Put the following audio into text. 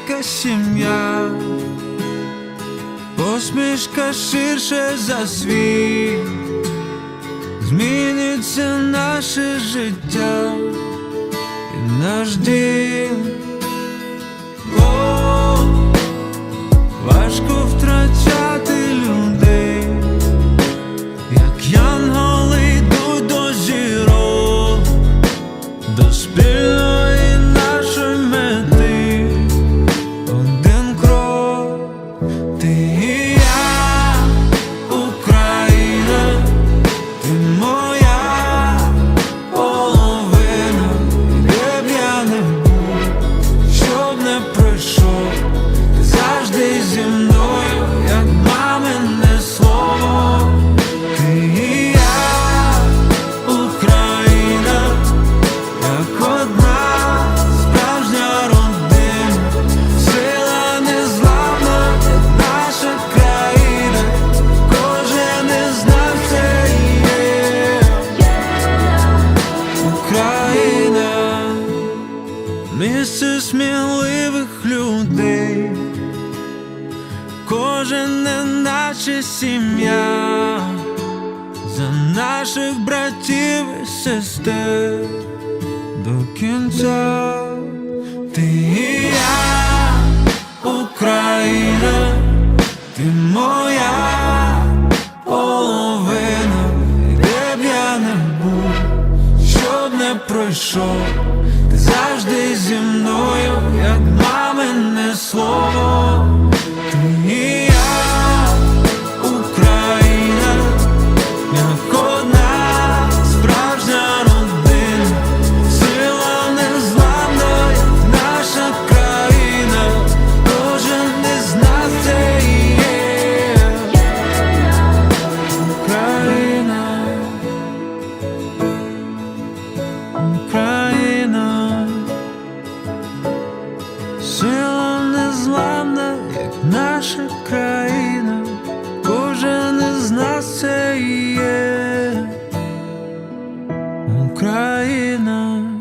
велика сім'я, посмішка ширше за світ, зміниться наше життя і наш дім. О, важко втрачати людей, як янголи йдуть до зірок, до спільного місце сміливих людей, кожен не наче сім'я, за наших братів і сестер до кінця. Пройшов, ти завжди зі мною, як мамине слово. наша країна, кожен із нас це є Україна.